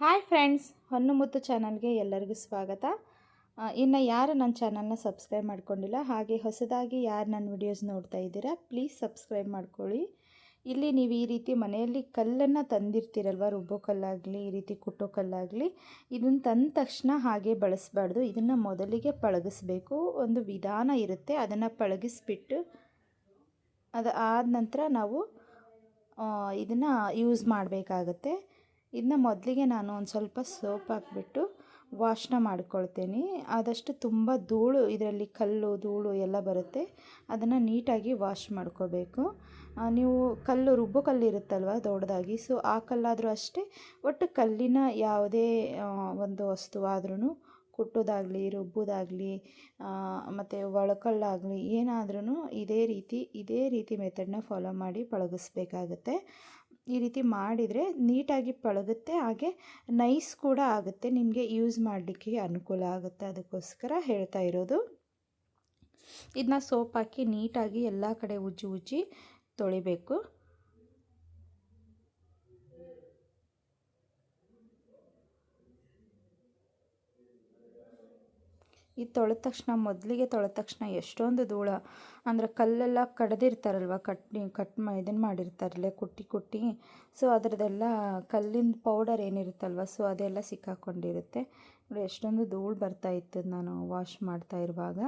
Hi friends ಹೊನ್ನುಮುತ್ತು ಚಾನಲ್ಗೆ ಎಲ್ಲರಿಗೂ ಸ್ವಾಗತ. ಇನ್ನು ಯಾರು ನನ್ನ ಚಾನಲ್ನ ಸಬ್ಸ್ಕ್ರೈಬ್ ಮಾಡ್ಕೊಂಡಿಲ್ಲ, ಹಾಗೆ ಹೊಸದಾಗಿ ಯಾರು ನನ್ನ ವಿಡಿಯೋಸ್ ನೋಡ್ತಾ ಇದ್ದೀರಾ, ಪ್ಲೀಸ್ ಸಬ್ಸ್ಕ್ರೈಬ್ ಮಾಡ್ಕೊಳ್ಳಿ. ಇಲ್ಲಿ ನೀವು ಈ ರೀತಿ ಮನೆಯಲ್ಲಿ ಕಲ್ಲನ್ನು ತಂದಿರ್ತೀರಲ್ವ, ರುಬ್ಬೋ ಕಲ್ಲಾಗಲಿ, ಈ ರೀತಿ ಕುಟ್ಟೋ ಕಲ್ಲಾಗಲಿ, ಇದನ್ನು ತಂದ ತಕ್ಷಣ ಹಾಗೆ ಬಳಸಬಾರ್ದು. ಇದನ್ನು ಮೊದಲಿಗೆ ಪಳಗಿಸ್ಬೇಕು. ಒಂದು ವಿಧಾನ ಇರುತ್ತೆ, ಅದನ್ನು ಪಳಗಿಸ್ಬಿಟ್ಟು ಅದು ಆದ ನಂತರ ನಾವು ಇದನ್ನು ಯೂಸ್ ಮಾಡಬೇಕಾಗತ್ತೆ. ಇದನ್ನ ಮೊದಲಿಗೆ ನಾನು ಒಂದು ಸ್ವಲ್ಪ ಸೋಪ್ ಹಾಕ್ಬಿಟ್ಟು ವಾಶ್ನ ಮಾಡ್ಕೊಳ್ತೀನಿ. ಆದಷ್ಟು ತುಂಬ ಧೂಳು, ಇದರಲ್ಲಿ ಕಲ್ಲು, ಧೂಳು ಎಲ್ಲ ಬರುತ್ತೆ. ಅದನ್ನು ನೀಟಾಗಿ ವಾಶ್ ಮಾಡ್ಕೋಬೇಕು. ನೀವು ಕಲ್ಲು ರುಬ್ಬೋ ಕಲ್ಲು ಇರುತ್ತಲ್ವ ದೊಡ್ಡದಾಗಿ, ಸೊ ಆ ಕಲ್ಲಾದರೂ ಅಷ್ಟೇ. ಒಟ್ಟು ಕಲ್ಲಿನ ಯಾವುದೇ ಒಂದು ವಸ್ತುವಾದ್ರೂ ಕುಟ್ಟೋದಾಗಲಿ, ರುಬ್ಬೋದಾಗಲಿ ಮತ್ತು ಒಳಕಲ್ಲಾಗಲಿ ಏನಾದ್ರೂ ಇದೇ ರೀತಿ ಇದೇ ರೀತಿ ಮೆಥಡ್ನ ಫಾಲೋ ಮಾಡಿ ಪಳಗಿಸ್ಬೇಕಾಗತ್ತೆ. ಈ ರೀತಿ ಮಾಡಿದರೆ ನೀಟಾಗಿ ಪಳಗುತ್ತೆ, ಹಾಗೆ ನೈಸ್ ಕೂಡ ಆಗುತ್ತೆ. ನಿಮಗೆ ಯೂಸ್ ಮಾಡಲಿಕ್ಕೆ ಅನುಕೂಲ ಆಗುತ್ತೆ. ಅದಕ್ಕೋಸ್ಕರ ಹೇಳ್ತಾ ಇರೋದು, ಇದನ್ನ ಸೋಪ್ ಹಾಕಿ ನೀಟಾಗಿ ಎಲ್ಲ ಕಡೆ ಉಜ್ಜಿ ಉಜ್ಜಿ ತೊಳಿಬೇಕು. ಇದು ತೊಳೆದ ತಕ್ಷಣ, ಮೊದಲಿಗೆ ತೊಳೆದ ತಕ್ಷಣ ಎಷ್ಟೊಂದು ಧೂಳ. ಅಂದರೆ ಕಲ್ಲೆಲ್ಲ ಕಡ್ದಿರ್ತಾರಲ್ವ ಕಟ್ಟಿ ಕಟ್ ಮಾ ಇದನ್ನು ಮಾಡಿರ್ತಾರಲ್ಲೇ ಕುಟ್ಟಿ ಕುಟ್ಟಿ. ಸೊ ಅದರದೆಲ್ಲ ಕಲ್ಲಿನ ಪೌಡರ್ ಏನಿರುತ್ತಲ್ವ ಸೊ ಅದೆಲ್ಲ ಸಿಕ್ಕಾಕೊಂಡಿರುತ್ತೆ. ನೋಡಿ, ಎಷ್ಟೊಂದು ಧೂಳು ಬರ್ತಾ ಇತ್ತು, ನಾನು ವಾಶ್ ಮಾಡ್ತಾ ಇರುವಾಗ.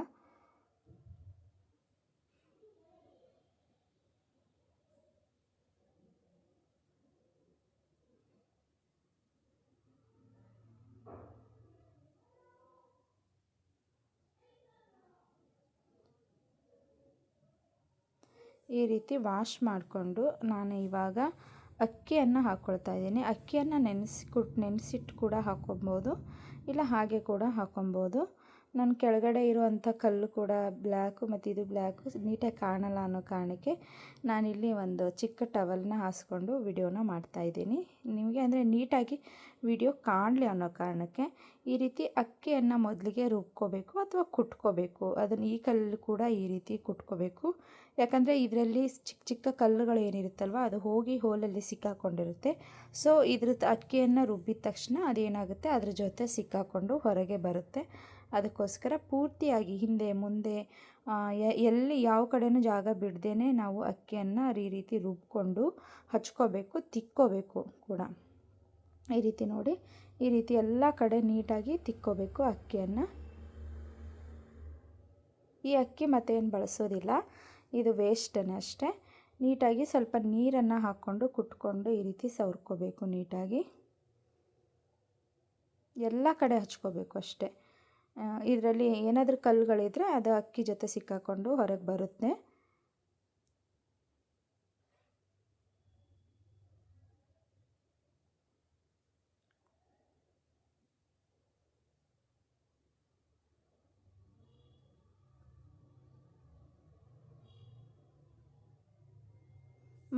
ಈ ರೀತಿ ವಾಶ್ ಮಾಡಿಕೊಂಡು ನಾನು ಇವಾಗ ಅಕ್ಕಿಯನ್ನು ಹಾಕ್ಕೊಳ್ತಾ ಇದ್ದೀನಿ. ಅಕ್ಕಿಯನ್ನು ನೆನೆಸಿಕೊಟ್ಟು ನೆನೆಸಿಟ್ಟು ಕೂಡ ಹಾಕ್ಕೊಬೋದು ಇಲ್ಲ ಹಾಗೆ ಕೂಡ ಹಾಕೊಬೋದು. ನಾನು ಕೆಳಗಡೆ ಇರುವಂಥ ಕಲ್ಲು ಕೂಡ ಬ್ಲ್ಯಾಕು ಮತ್ತು ಇದು ಬ್ಲ್ಯಾಕು ನೀಟಾಗಿ ಕಾಣಲ್ಲ ಅನ್ನೋ ಕಾರಣಕ್ಕೆ ನಾನಿಲ್ಲಿ ಒಂದು ಚಿಕ್ಕ ಟವಲ್ನ ಹಾಸ್ಕೊಂಡು ವಿಡಿಯೋನ ಮಾಡ್ತಾಯಿದ್ದೀನಿ ನಿಮಗೆ ಅಂದರೆ ನೀಟಾಗಿ ವಿಡಿಯೋ ಕಾಣಲಿ ಅನ್ನೋ ಕಾರಣಕ್ಕೆ ಈ ರೀತಿ ಅಕ್ಕಿಯನ್ನು ಮೊದಲಿಗೆ ರುಬ್ಕೋಬೇಕು ಅಥವಾ ಕುಟ್ಕೋಬೇಕು. ಅದನ್ನು ಈ ಕಲ್ಲು ಕೂಡ ಈ ರೀತಿ ಕುಟ್ಕೋಬೇಕು. ಯಾಕಂದರೆ ಇದರಲ್ಲಿ ಚಿಕ್ಕ ಚಿಕ್ಕ ಕಲ್ಲುಗಳು ಏನಿರುತ್ತಲ್ವ, ಅದು ಹೋಗಿ ಹೋಲಲ್ಲಿ ಸಿಕ್ಕಾಕೊಂಡಿರುತ್ತೆ. ಸೊ ಇದ್ರ ಅಕ್ಕಿಯನ್ನು ರುಬ್ಬಿದ ತಕ್ಷಣ ಅದೇನಾಗುತ್ತೆ, ಅದ್ರ ಜೊತೆ ಸಿಕ್ಕಾಕೊಂಡು ಹೊರಗೆ ಬರುತ್ತೆ. ಅದಕ್ಕೋಸ್ಕರ ಪೂರ್ತಿಯಾಗಿ ಹಿಂದೆ, ಮುಂದೆ ಎಲ್ಲಿ ಯಾವ ಕಡೆಯೂ ಜಾಗ ಬಿಡ್ದೇ ನಾವು ಅಕ್ಕಿಯನ್ನು ಈ ರೀತಿ ರುಬ್ಕೊಂಡು ಹಚ್ಕೋಬೇಕು, ತಿಕ್ಕೋಬೇಕು ಕೂಡ. ಈ ರೀತಿ ನೋಡಿ, ಈ ರೀತಿ ಎಲ್ಲ ಕಡೆ ನೀಟಾಗಿ ತಿಕ್ಕೋಬೇಕು ಅಕ್ಕಿಯನ್ನು. ಈ ಅಕ್ಕಿ ಮತ್ತೇನು ಬಳಸೋದಿಲ್ಲ, ಇದು ವೇಸ್ಟನ್ನೇ ಅಷ್ಟೇ. ನೀಟಾಗಿ ಸ್ವಲ್ಪ ನೀರನ್ನು ಹಾಕ್ಕೊಂಡು ಕುಟ್ಕೊಂಡು ಈ ರೀತಿ ಸವರ್ಕೋಬೇಕು ನೀಟಾಗಿ. ಎಲ್ಲ ಕಡೆ ಹಚ್ಕೋಬೇಕು ಅಷ್ಟೇ. ಇದರಲ್ಲಿ ಏನಾದರೂ ಕಲ್ಲುಗಳಿದ್ರೆ ಅದು ಅಕ್ಕಿ ಜೊತೆ ಸಿಕ್ಕಾಕೊಂಡು ಹೊರಗೆ ಬರುತ್ತೆ.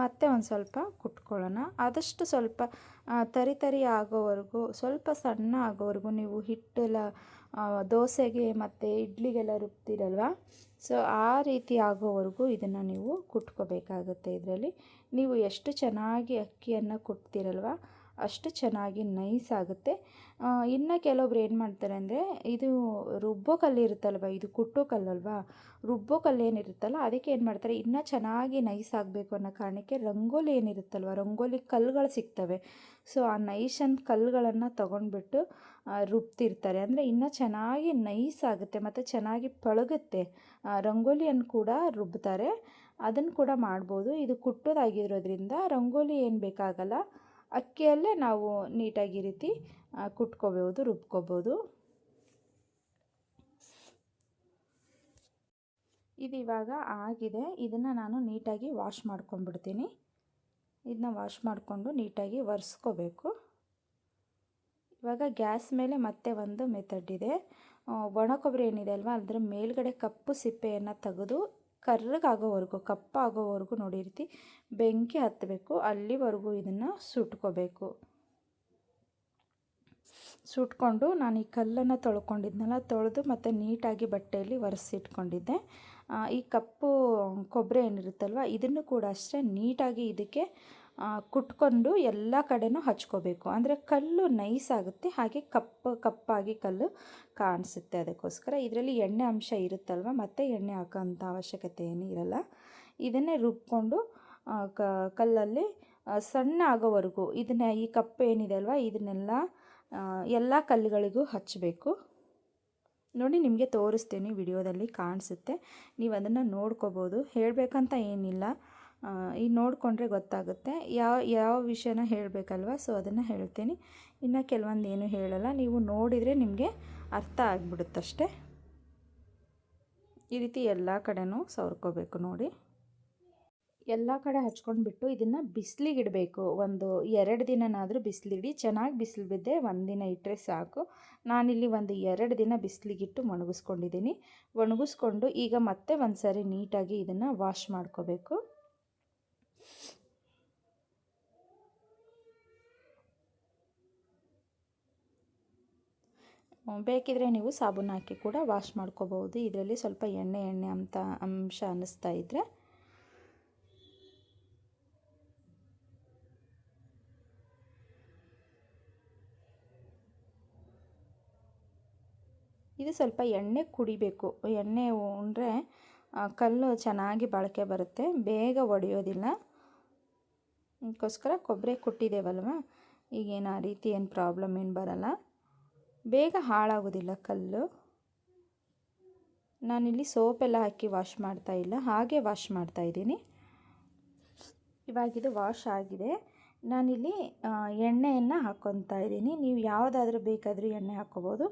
ಮತ್ತೆ ಒಂದು ಸ್ವಲ್ಪ ಕುಟ್ಕೊಳ್ಳೋಣ. ಆದಷ್ಟು ಸ್ವಲ್ಪ ತರಿ ತರಿ ಆಗೋವರೆಗೂ, ಸ್ವಲ್ಪ ಸಣ್ಣ ಆಗೋವರೆಗೂ ನೀವು ಹಿಟ್ಟೆಲ್ಲ ದೋಸೆಗೆ ಮತ್ತು ಇಡ್ಲಿಗೆಲ್ಲ ರುಬ್ತೀರಲ್ವ? ಸೊ ಆ ರೀತಿ ಆಗೋವರೆಗೂ ಇದನ್ನು ನೀವು ಕುಟ್ಕೋಬೇಕಾಗುತ್ತೆ ಇದರಲ್ಲಿ. ನೀವು ಎಷ್ಟು ಚೆನ್ನಾಗಿ ಅಕ್ಕಿಯನ್ನು ಕುಟ್ತೀರಲ್ವ? ಅಷ್ಟು ಚೆನ್ನಾಗಿ ನೈಸ್ ಆಗುತ್ತೆ. ಇನ್ನು ಕೆಲವೊಬ್ರು ಏನು ಮಾಡ್ತಾರೆ ಅಂದರೆ, ಇದು ರುಬ್ಬೋ ಕಲ್ಲು ಇರುತ್ತಲ್ವ, ಇದು ಕುಟ್ಟೋ ಕಲ್ಲಲ್ವಾ, ರುಬ್ಬೋ ಕಲ್ಲು ಏನಿರುತ್ತಲ್ಲ ಅದಕ್ಕೆ ಏನು ಮಾಡ್ತಾರೆ, ಇನ್ನು ಚೆನ್ನಾಗಿ ನೈಸ್ ಆಗಬೇಕು ಅನ್ನೋ ಕಾರಣಕ್ಕೆ ರಂಗೋಲಿ ಏನಿರುತ್ತಲ್ವ ರಂಗೋಲಿ ಕಲ್ಲುಗಳು ಸಿಗ್ತವೆ. ಸೊ, ಆ ನೈಸನ್ ಕಲ್ಲುಗಳನ್ನು ತೊಗೊಂಡ್ಬಿಟ್ಟು ರುಬ್ತಿರ್ತಾರೆ. ಅಂದರೆ ಇನ್ನು ಚೆನ್ನಾಗಿ ನೈಸ್ ಆಗುತ್ತೆ, ಮತ್ತು ಚೆನ್ನಾಗಿ ಪಳಗುತ್ತೆ. ರಂಗೋಲಿಯನ್ನು ಕೂಡ ರುಬ್ತಾರೆ. ಅದನ್ನು ಕೂಡ ಮಾಡ್ಬೋದು. ಇದು ಕುಟ್ಟೋದಾಗಿರೋದ್ರಿಂದ ರಂಗೋಲಿ ಏನು ಬೇಕಾಗಲ್ಲ ಅಕ್ಕಿಯಲ್ಲೇ ನಾವು ನೀಟಾಗಿ ರೀತಿ ಕುಟ್ಕೋಬೋದು ರುಬ್ಕೋಬೋದು ಇದು ಇವಾಗ ಆಗಿದೆ. ಇದನ್ನು ನಾನು ನೀಟಾಗಿ ವಾಶ್ ಮಾಡ್ಕೊಂಡ್ಬಿಡ್ತೀನಿ. ಇದನ್ನ ವಾಶ್ ಮಾಡಿಕೊಂಡು ನೀಟಾಗಿ ಒರೆಸ್ಕೋಬೇಕು. ಇವಾಗ ಗ್ಯಾಸ್ ಮೇಲೆ ಮತ್ತೆ ಒಂದು ಮೆಥಡ್ ಇದೆ. ಒಣ ಕೊಬ್ಬರಿ ಏನಿದೆ ಅಲ್ವಾ, ಅದರ ಮೇಲ್ಗಡೆ ಕಪ್ಪು ಸಿಪ್ಪೆಯನ್ನು ತೆಗೆದು ಕರ್ರಗಾಗೋವರೆಗೂ, ಕಪ್ಪಾಗೋವರೆಗೂ ನೋಡಿ ರೀತಿ ಬೆಂಕಿ ಹತ್ತಬೇಕು. ಅಲ್ಲಿವರೆಗೂ ಇದನ್ನು ಸುಟ್ಕೋಬೇಕು. ಸುಟ್ಕೊಂಡು ನಾನು ಈ ಕಲ್ಲನ್ನು ತೊಳ್ಕೊಂಡಿದ್ನಲ್ಲ, ತೊಳೆದು ಮತ್ತು ನೀಟಾಗಿ ಬಟ್ಟೆಯಲ್ಲಿ ಒರೆಸಿಟ್ಕೊಂಡಿದ್ದೆ. ಈ ಕಪ್ಪು ಕೊಬ್ಬರಿ ಏನಿರುತ್ತಲ್ವ, ಇದನ್ನು ಕೂಡ ಅಷ್ಟೇ ನೀಟಾಗಿ ಇದಕ್ಕೆ ಕುಟ್ಕೊಂಡು ಎಲ್ಲ ಕಡೆನೂ ಹಚ್ಕೋಬೇಕು. ಅಂದರೆ ಕಲ್ಲು ನೈಸ್ ಆಗುತ್ತೆ, ಹಾಗೆ ಕಪ್ಪು, ಕಪ್ಪಾಗಿ ಕಲ್ಲು ಕಾಣಿಸುತ್ತೆ ಅದಕ್ಕೋಸ್ಕರ. ಇದರಲ್ಲಿ ಎಣ್ಣೆ ಅಂಶ ಇರುತ್ತಲ್ವ, ಮತ್ತೆ ಎಣ್ಣೆ ಹಾಕೋಂಥ ಅವಶ್ಯಕತೆ ಏನೂ ಇರಲ್ಲ. ಇದನ್ನೇ ರುಬ್ಕೊಂಡು ಕ, ಕಲ್ಲಲ್ಲಿ ಸಣ್ಣ ಆಗೋವರೆಗೂ ಇದನ್ನ ಈ ಕಪ್ಪು ಏನಿದೆ ಅಲ್ವಾ, ಇದನ್ನೆಲ್ಲ ಎಲ್ಲ ಕಲ್ಲುಗಳಿಗೂ ಹಚ್ಚಬೇಕು ನೋಡಿ, ನಿಮಗೆ ತೋರಿಸ್ತೀನಿ ವಿಡಿಯೋದಲ್ಲಿ ಕಾಣಿಸುತ್ತೆ. ನೀವು ಅದನ್ನು ನೋಡ್ಕೋಬೋದು. ಹೇಳಬೇಕಂತ ಏನಿಲ್ಲ. ಈಗ ನೋಡಿಕೊಂಡ್ರೆ ಗೊತ್ತಾಗುತ್ತೆ. ಯಾವ ಯಾವ ವಿಷಯನ ಹೇಳಬೇಕಲ್ವ? ಸೊ ಅದನ್ನು ಹೇಳ್ತೀನಿ. ಇನ್ನು ಕೆಲವೊಂದು ಏನು ಹೇಳಲ್ಲ. ನೀವು ನೋಡಿದರೆ ನಿಮಗೆ ಅರ್ಥ ಆಗಿಬಿಡುತ್ತಷ್ಟೆ. ಈ ರೀತಿ ಎಲ್ಲ ಕಡೆನೂ ಸವರ್ಕೋಬೇಕು ನೋಡಿ. ಎಲ್ಲ ಕಡೆ ಹಚ್ಕೊಂಡ್ಬಿಟ್ಟು ಇದನ್ನು ಬಿಸಿಲಿಗಿಡಬೇಕು. ಒಂದು ಎರಡು ದಿನನಾದರೂ ಬಿಸಿಲಿಡಿ. ಚೆನ್ನಾಗಿ ಬಿಸಿಲು ಬಿದ್ದೆ ಒಂದು ದಿನ ಇಟ್ಟರೆ ಸಾಕು. ನಾನಿಲ್ಲಿ ಒಂದು ಎರಡು ದಿನ ಬಿಸಿಲಿಗಿಟ್ಟು ಒಣಗಿಸ್ಕೊಂಡಿದ್ದೀನಿ. ಒಣಗಿಸ್ಕೊಂಡು ಈಗ ಮತ್ತೆ ಒಂದು ಸಾರಿ ನೀಟಾಗಿ ಇದನ್ನು ವಾಶ್ ಮಾಡ್ಕೋಬೇಕು. ಬೇಕಿದ್ರೆ ನೀವು ಸಾಬೂನು ಹಾಕಿ ಕೂಡ ವಾಶ್ ಮಾಡ್ಕೋಬಹುದು. ಇದರಲ್ಲಿ ಸ್ವಲ್ಪ ಎಣ್ಣೆ ಎಣ್ಣೆ ಅಂತ ಅಂಶ ಅನ್ನಿಸ್ತಾ ಇದ್ರೆ. ಇದು ಸ್ವಲ್ಪ ಎಣ್ಣೆ ಕುಡಿಬೇಕು. ಎಣ್ಣೆ ಉಂಡ್ರೆ ಕಲ್ಲು ಚೆನ್ನಾಗಿ ಬಾಳಿಕೆ ಬರುತ್ತೆ. ಬೇಗ ಒಡೆಯೋದಿಲ್ಲ. ಅದಕ್ಕೋಸ್ಕರ ಕೊಬ್ಬರಿ ಕೊಟ್ಟಿದ್ದೇವಲ್ವ? ಈಗೇನು ಆ ರೀತಿ ಏನು ಪ್ರಾಬ್ಲಮ್ ಏನು ಬರಲ್ಲ. ಬೇಗ ಹಾಳಾಗೋದಿಲ್ಲ ಕಲ್ಲು. ನಾನಿಲ್ಲಿ ಸೋಪೆಲ್ಲ ಹಾಕಿ ವಾಶ್ ಮಾಡ್ತಾ ಇಲ್ಲ, ಹಾಗೆ ವಾಶ್ ಮಾಡ್ತಾ ಇದ್ದೀನಿ. ಇವಾಗಿದು ವಾಶ್ ಆಗಿದೆ. ನಾನಿಲ್ಲಿ ಎಣ್ಣೆಯನ್ನು ಹಾಕ್ಕೊತಾ ಇದ್ದೀನಿ. ನೀವು ಯಾವುದಾದ್ರೂ ಬೇಕಾದರೂ ಎಣ್ಣೆ ಹಾಕ್ಕೋಬೋದು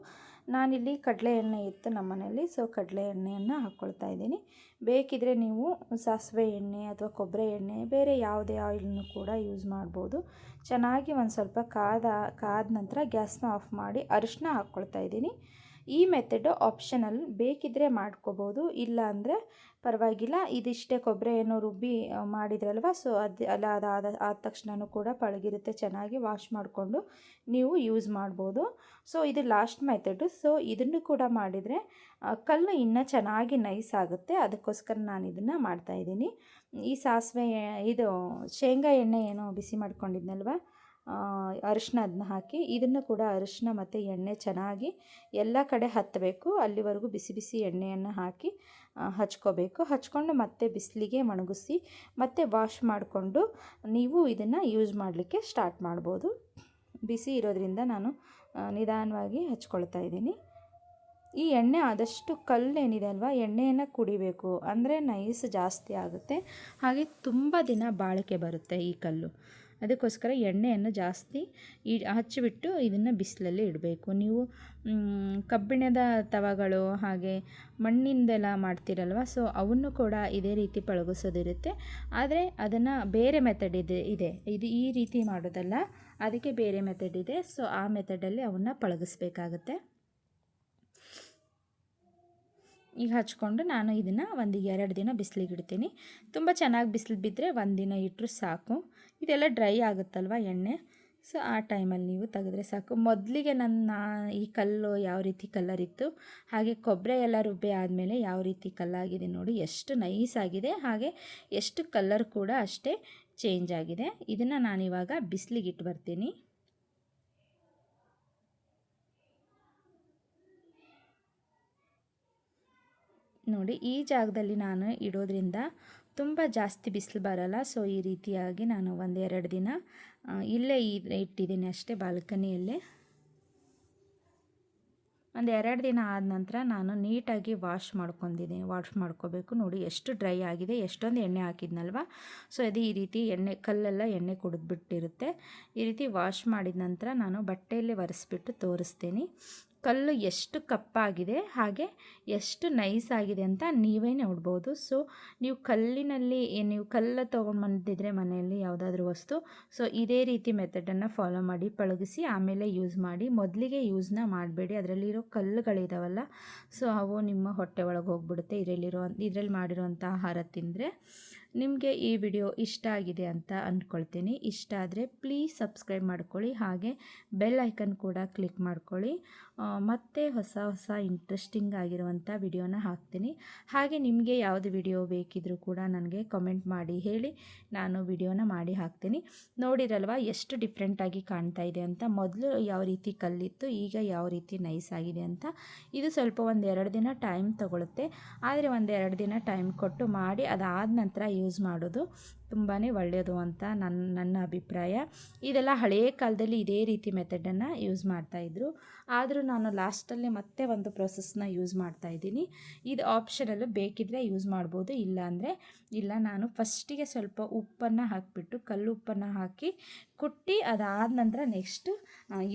ನಾನಿಲ್ಲಿ ಕಡಲೆ ಎಣ್ಣೆ ಇತ್ತು ನಮ್ಮ ಮನೆಯಲ್ಲಿ ಸೊ ಕಡಲೆ ಎಣ್ಣೆಯನ್ನು ಹಾಕ್ಕೊಳ್ತಾ ಇದ್ದೀನಿ. ಬೇಕಿದ್ರೆ ನೀವು ಸಾಸಿವೆ ಎಣ್ಣೆ ಅಥವಾ ಕೊಬ್ಬರಿ ಎಣ್ಣೆ, ಬೇರೆ ಯಾವುದೇ ಆಯಿಲನ್ನು ಕೂಡ ಯೂಸ್ ಮಾಡ್ಬೋದು. ಚೆನ್ನಾಗಿ ಒಂದು ಸ್ವಲ್ಪ ಕಾದ ಕಾದ ನಂತರ ಗ್ಯಾಸ್ನ ಆಫ್ ಮಾಡಿ ಅರಿಶಿನ ಹಾಕ್ಕೊಳ್ತಾ ಇದ್ದೀನಿ. ಈ ಮೆಥಡು ಆಪ್ಷನಲ್ ಬೇಕಿದ್ದರೆ ಮಾಡ್ಕೋಬೋದು ಇಲ್ಲ ಅಂದರೆ ಪರವಾಗಿಲ್ಲ, ಇದಿಷ್ಟೇ ಕೊಬ್ಬರಿ ಏನೋ ರುಬ್ಬಿ ಮಾಡಿದ್ರಲ್ವ? ಸೊ ಅದು, ಅಲ್ಲ ಅದಾದ ಆದ ತಕ್ಷಣವೂ ಕೂಡ ಪಳಗಿರುತ್ತೆ, ಚೆನ್ನಾಗಿ ವಾಶ್ ಮಾಡಿಕೊಂಡು ನೀವು ಯೂಸ್ ಮಾಡ್ಬೋದು. ಸೊ ಇದು ಲಾಸ್ಟ್ ಮೆಥಡು ಸೊ ಇದನ್ನು ಕೂಡ ಮಾಡಿದರೆ ಕಲ್ಲು ಇನ್ನೂ ಚೆನ್ನಾಗಿ ನೈಸ್ ಆಗುತ್ತೆ. ಅದಕ್ಕೋಸ್ಕರ ನಾನು ಇದನ್ನು ಮಾಡ್ತಾಯಿದ್ದೀನಿ ಈ ಸಾಸಿವೆ ಇದು ಶೇಂಗಾ ಎಣ್ಣೆ ಏನೋ ಬಿಸಿ ಮಾಡ್ಕೊಂಡಿದ್ನಲ್ವ? ಅರಿಶಿನ ಅದನ್ನ ಹಾಕಿ, ಇದನ್ನು ಕೂಡ ಅರಿಶಿನ ಮತ್ತು ಎಣ್ಣೆ ಚೆನ್ನಾಗಿ ಎಲ್ಲ ಕಡೆ ಹತ್ತಬೇಕು ಅಲ್ಲಿವರೆಗೂ ಬಿಸಿ ಬಿಸಿ ಎಣ್ಣೆಯನ್ನು ಹಾಕಿ ಹಚ್ಕೋಬೇಕು. ಹಚ್ಕೊಂಡು ಮತ್ತೆ ಬಿಸಿಲಿಗೆ ಒಣಗಿಸಿ ಮತ್ತೆ ವಾಶ್ ಮಾಡಿಕೊಂಡು ನೀವು ಇದನ್ನು ಯೂಸ್ ಮಾಡಲಿಕ್ಕೆ ಸ್ಟಾರ್ಟ್ ಮಾಡ್ಬೋದು. ಬಿಸಿ ಇರೋದ್ರಿಂದ ನಾನು ನಿಧಾನವಾಗಿ ಹಚ್ಕೊಳ್ತಾ ಇದ್ದೀನಿ. ಈ ಎಣ್ಣೆ ಆದಷ್ಟು ಕಲ್ಲೇನಿದೆ ಅಲ್ವಾ, ಎಣ್ಣೆಯನ್ನು ಕುಡಿಬೇಕು. ಅಂದರೆ ನೈಸ್ ಜಾಸ್ತಿ ಆಗುತ್ತೆ. ಹಾಗೆ ತುಂಬ ದಿನ ಬಾಳಿಕೆ ಬರುತ್ತೆ ಈ ಕಲ್ಲು. ಅದಕ್ಕೋಸ್ಕರ ಎಣ್ಣೆಯನ್ನು ಜಾಸ್ತಿ ಈ ಹಚ್ಚಿಬಿಟ್ಟು ಇದನ್ನು ಬಿಸಿಲಲ್ಲಿ ಇಡಬೇಕು. ನೀವು ಕಬ್ಬಿಣದ ತವಗಳು ಹಾಗೆ ಮಣ್ಣಿಂದೆಲ್ಲ ಮಾಡ್ತೀರಲ್ವ ಸೊ ಅವನ್ನು ಕೂಡ ಇದೇ ರೀತಿ ಪಳಗಿಸೋದಿರುತ್ತೆ. ಆದರೆ ಅದನ್ನು ಬೇರೆ ಮೆಥಡ್ ಇದೆ ಇದೆ. ಇದು ಈ ರೀತಿ ಮಾಡೋದಲ್ಲ, ಅದಕ್ಕೆ ಬೇರೆ ಮೆಥಡ್ ಇದೆ ಸೊ ಆ ಮೆಥಡಲ್ಲಿ ಅವನ್ನ ಪಳಗಿಸ್ಬೇಕಾಗತ್ತೆ. ಈಗ ಹಚ್ಕೊಂಡು ನಾನು ಇದನ್ನು ಒಂದು ಎರಡು ದಿನ ಬಿಸಿಲಿಗೆ ಇಡ್ತೀನಿ. ತುಂಬ ಚೆನ್ನಾಗಿ ಬಿಸಿಲು ಬಿದ್ದರೆ ಒಂದು ದಿನ ಇಟ್ಟರು ಸಾಕು. ಇದೆಲ್ಲ ಡ್ರೈ ಆಗುತ್ತಲ್ವ ಎಣ್ಣೆ? ಸೊ, ಆ ಟೈಮಲ್ಲಿ ನೀವು ತೆಗೆದ್ರೆ ಸಾಕು. ಮೊದಲಿಗೆ ನನ್ನ ಈ ಕಲ್ಲು ಯಾವ ರೀತಿ ಕಲರ್ ಇತ್ತು, ಹಾಗೆ ಕೊಬ್ಬರಿ ಎಲ್ಲ ರುಬ್ಬಿ ಆದಮೇಲೆ ಯಾವ ರೀತಿ ಕಲ್ಲಾಗಿದೆ ನೋಡಿ, ಎಷ್ಟು ನೈಸ್ ಆಗಿದೆ, ಹಾಗೆ ಎಷ್ಟು ಕಲರ್ ಕೂಡ ಅಷ್ಟೇ ಚೇಂಜ್ ಆಗಿದೆ. ಇದನ್ನು ನಾನಿವಾಗ ಬಿಸಿಲಿಗೆ ಇಟ್ಟು ಬರ್ತೀನಿ. ನೋಡಿ, ಈ ಜಾಗದಲ್ಲಿ ನಾನು ಇಡೋದ್ರಿಂದ ತುಂಬ ಜಾಸ್ತಿ ಬಿಸಿಲು ಬರಲ್ಲ. ಸೊ ಈ ರೀತಿಯಾಗಿ ನಾನು ಒಂದೆರಡು ದಿನ ಇಲ್ಲೇ ಇಟ್ಟಿದ್ದೀನಿ ಅಷ್ಟೇ ಬಾಲ್ಕನಿಯಲ್ಲೇ. ಒಂದು ಎರಡು ದಿನ ಆದ ನಂತರ ನಾನು ನೀಟಾಗಿ ವಾಶ್ ಮಾಡ್ಕೊಂಡಿದ್ದೀನಿ. ವಾಶ್ ಮಾಡ್ಕೋಬೇಕು. ನೋಡಿ, ಎಷ್ಟು ಡ್ರೈ ಆಗಿದೆ. ಎಷ್ಟೊಂದು ಎಣ್ಣೆ ಹಾಕಿದ್ನಲ್ವ? ಸೊ ಅದು ಈ ರೀತಿ ಎಣ್ಣೆ, ಕಲ್ಲೆಲ್ಲ ಎಣ್ಣೆ ಕುಡಿದ್ಬಿಟ್ಟಿರುತ್ತೆ. ಈ ರೀತಿ ವಾಶ್ ಮಾಡಿದ ನಂತರ ನಾನು ಬಟ್ಟೆಯಲ್ಲಿ ಒರೆಸ್ಬಿಟ್ಟು ತೋರಿಸ್ತೀನಿ. ಕಲ್ಲು ಎಷ್ಟು ಕಪ್ಪಾಗಿದೆ, ಹಾಗೆ ಎಷ್ಟು ನೈಸ್ ಆಗಿದೆ ಅಂತ ನೀವೇ ನೋಡ್ಬೋದು. ಸೊ, ನೀವು ಕಲ್ಲಿನಲ್ಲಿ ನೀವು ಕಲ್ಲು ತೊಗೊಂಡು ಬಂದಿದ್ರೆ ಮನೆಯಲ್ಲಿ ಯಾವುದಾದ್ರೂ ವಸ್ತು, ಸೊ, ಇದೇ ರೀತಿ ಮೆಥಡನ್ನು ಫಾಲೋ ಮಾಡಿ, ಪಳಗಿಸಿ, ಆಮೇಲೆ ಯೂಸ್ ಮಾಡಿ, ಮೊದಲಿಗೆ ಯೂಸ್ನ ಮಾಡಬೇಡಿ. ಅದರಲ್ಲಿರೋ ಕಲ್ಲುಗಳಿದಾವಲ್ಲ, ಸೊ, ಅವು ನಿಮ್ಮ ಹೊಟ್ಟೆ ಒಳಗೆ ಹೋಗ್ಬಿಡುತ್ತೆ. ಇದರಲ್ಲಿರೋ, ಇದರಲ್ಲಿ ಮಾಡಿರೋಂಥ ಆಹಾರ ತಿಂದರೆ ನಿಮಗೆ ಈ ವಿಡಿಯೋ ಇಷ್ಟ ಆಗಿದೆ ಅಂತ ಅಂದ್ಕೊಳ್ತೀನಿ. ಇಷ್ಟ ಆದರೆ ಪ್ಲೀಸ್ ಸಬ್ಸ್ಕ್ರೈಬ್ ಮಾಡ್ಕೊಳ್ಳಿ. ಹಾಗೆ ಬೆಲ್ ಐಕನ್ ಕೂಡ ಕ್ಲಿಕ್ ಮಾಡ್ಕೊಳ್ಳಿ. ಮತ್ತೆ ಹೊಸ ಹೊಸ ಇಂಟ್ರೆಸ್ಟಿಂಗ್ ಆಗಿರುವಂಥ ವಿಡಿಯೋನ ಹಾಕ್ತೀನಿ. ಹಾಗೆ ನಿಮಗೆ ಯಾವುದು ವಿಡಿಯೋ ಬೇಕಿದ್ರೂ ಕೂಡ ನನಗೆ ಕಮೆಂಟ್ ಮಾಡಿ, ಹೇಳಿ. ನಾನು ವಿಡಿಯೋನ ಮಾಡಿ ಹಾಕ್ತೀನಿ. ನೋಡಿರಲ್ವಾ, ಎಷ್ಟು ಡಿಫ್ರೆಂಟಾಗಿ ಕಾಣ್ತಾ ಇದೆ ಅಂತ. ಮೊದಲು ಯಾವ ರೀತಿ ಕಲ್ಲಿತ್ತು, ಈಗ ಯಾವ ರೀತಿ ನೈಸ್ ಆಗಿದೆ ಅಂತ. ಇದು ಸ್ವಲ್ಪ ಒಂದು ಎರಡು ದಿನ ಟೈಮ್ ತಗೊಳುತ್ತೆ. ಆದರೆ ಒಂದು ಎರಡು ದಿನ ಟೈಮ್ ಕೊಟ್ಟು ಮಾಡಿ, ಅದಾದ ನಂತರ ಯೂಸ್ ಮಾಡೋದು ತುಂಬಾ ಒಳ್ಳೆಯದು ಅಂತ ನನ್ನ ನನ್ನ ಅಭಿಪ್ರಾಯ. ಇದೆಲ್ಲ ಹಳೆಯ ಕಾಲದಲ್ಲಿ ಇದೇ ರೀತಿ ಮೆಥಡನ್ನು ಯೂಸ್ ಮಾಡ್ತಾಯಿದ್ರು ಆದರೂ ನಾನು ಲಾಸ್ಟಲ್ಲಿ ಮತ್ತೆ ಒಂದು ಪ್ರೊಸೆಸ್ನ ಯೂಸ್ ಮಾಡ್ತಾಯಿದ್ದೀನಿ ಇದು ಆಪ್ಷನಲ್ಲು ಬೇಕಿದ್ದರೆ ಯೂಸ್ ಮಾಡ್ಬೋದು, ಇಲ್ಲ ಅಂದರೆ ಇಲ್ಲ, ನಾನು ಫಸ್ಟಿಗೆ ಸ್ವಲ್ಪ ಉಪ್ಪನ್ನು ಹಾಕಿಬಿಟ್ಟು ಕಲ್ಲು ಉಪ್ಪನ್ನು ಹಾಕಿ ಕುಟ್ಟಿ ಅದಾದ ನಂತರ ನೆಕ್ಸ್ಟು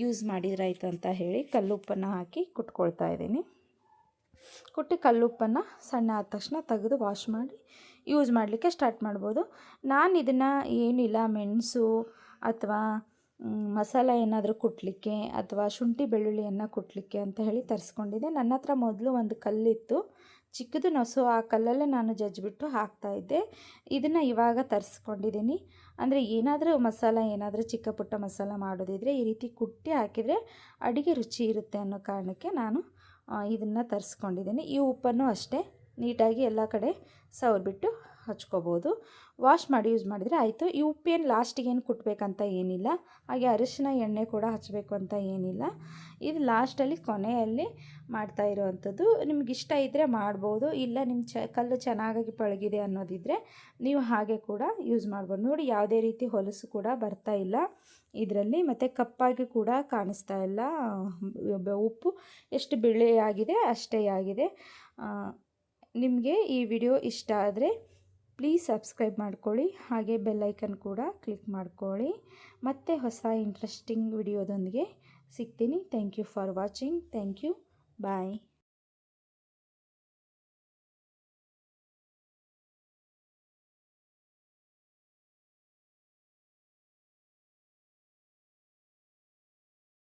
ಯೂಸ್ ಮಾಡಿದ್ರಾಯ್ತು ಅಂತ ಹೇಳಿ ಕಲ್ಲು ಉಪ್ಪನ್ನು ಹಾಕಿ ಕುಟ್ಕೊಳ್ತಾ ಇದ್ದೀನಿ. ಕುಟ್ಟಿ ಕಲ್ಲುಪ್ಪನ್ನು ಸಣ್ಣ ಆದ ತಕ್ಷಣ ತೆಗೆದು ವಾಶ್ ಮಾಡಿ ಯೂಸ್ ಮಾಡಲಿಕ್ಕೆ ಸ್ಟಾರ್ಟ್ ಮಾಡ್ಬೋದು. ನಾನು ಇದನ್ನು ಏನಿಲ್ಲ, ಮೆಣಸು ಅಥವಾ ಮಸಾಲ ಏನಾದರೂ ಕುಟ್ಟಲಿಕ್ಕೆ ಅಥವಾ ಶುಂಠಿ ಬೆಳ್ಳುಳ್ಳಿಯನ್ನು ಕುಟ್ಟಲಿಕ್ಕೆ ಅಂತ ಹೇಳಿ ತರಿಸ್ಕೊಂಡಿದ್ದೆ. ನನ್ನ ಹತ್ರ ಮೊದಲು ಒಂದು ಕಲ್ಲಿತ್ತು. ಚಿಕ್ಕದು ನೊಸು, ಆ ಕಲ್ಲಲ್ಲೇ ನಾನು ಜಜ್ಜಿಬಿಟ್ಟು ಹಾಕ್ತಾಯಿದ್ದೆ ಇದನ್ನು ಇವಾಗ ತರಿಸ್ಕೊಂಡಿದ್ದೀನಿ. ಅಂದರೆ ಏನಾದರೂ ಮಸಾಲ, ಏನಾದರೂ ಚಿಕ್ಕ ಪುಟ್ಟ ಮಸಾಲ ಮಾಡೋದಿದ್ರೆ ಈ ರೀತಿ ಕುಟ್ಟಿ ಹಾಕಿದರೆ ಅಡುಗೆ ರುಚಿ ಇರುತ್ತೆ ಅನ್ನೋ ಕಾರಣಕ್ಕೆ ನಾನು ಇದನ್ನು ತರಿಸ್ಕೊಂಡಿದ್ದೀನಿ. ಈ ಉಪ್ಪನ್ನು ಅಷ್ಟೇ. ನೀಟಾಗಿ ಎಲ್ಲ ಕಡೆ ಸವರ್ಬಿಟ್ಟು ಹಚ್ಕೋಬೋದು. ವಾಶ್ ಮಾಡಿ ಯೂಸ್ ಮಾಡಿದರೆ ಆಯಿತು. ಈ ಉಪ್ಪೇನು ಲಾಸ್ಟಿಗೆ ಏನು ಕುಟ್ಟಬೇಕಂತ ಏನಿಲ್ಲ. ಹಾಗೆ ಅರಿಶಿನ ಎಣ್ಣೆ ಕೂಡ ಹಚ್ಚಬೇಕು ಅಂತ ಏನಿಲ್ಲ. ಇದು ಲಾಸ್ಟಲ್ಲಿ ಕೊನೆಯಲ್ಲಿ ಮಾಡ್ತಾ ಇರುವಂಥದ್ದು. ನಿಮ್ಗೆ ಇಷ್ಟ ಇದ್ದರೆ ಮಾಡ್ಬೋದು. ಇಲ್ಲ ನಿಮ್ಮ ಚ, ಕಲ್ಲು ಚೆನ್ನಾಗಿ ಪಳಗಿದೆ ಅನ್ನೋದಿದ್ದರೆ ನೀವು ಹಾಗೆ ಕೂಡ ಯೂಸ್ ಮಾಡ್ಬೋದು. ನೋಡಿ, ಯಾವುದೇ ರೀತಿ ಹೊಲಸು ಕೂಡ ಬರ್ತಾ ಇಲ್ಲ ಇದರಲ್ಲಿ. ಮತ್ತು ಕಪ್ಪಾಗಿ ಕೂಡ ಕಾಣಿಸ್ತಾ ಇಲ್ಲ. ಉಪ್ಪು ಎಷ್ಟು ಬಿಳಿಯಾಗಿದೆ ಅಷ್ಟೇ ಆಗಿದೆ. ನಿಮಗೆ ಈ ವಿಡಿಯೋ ಇಷ್ಟ ಆದರೆ ಪ್ಲೀಸ್ ಸಬ್ಸ್ಕ್ರೈಬ್ ಮಾಡ್ಕೊಳ್ಳಿ. ಹಾಗೆ ಬೆಲ್ಲೈಕನ್ ಕೂಡ ಕ್ಲಿಕ್ ಮಾಡ್ಕೊಳ್ಳಿ. ಮತ್ತೆ ಹೊಸ ಇಂಟ್ರೆಸ್ಟಿಂಗ್ ವಿಡಿಯೋದೊಂದಿಗೆ ಸಿಗ್ತೀನಿ. Thank you for watching thank you bye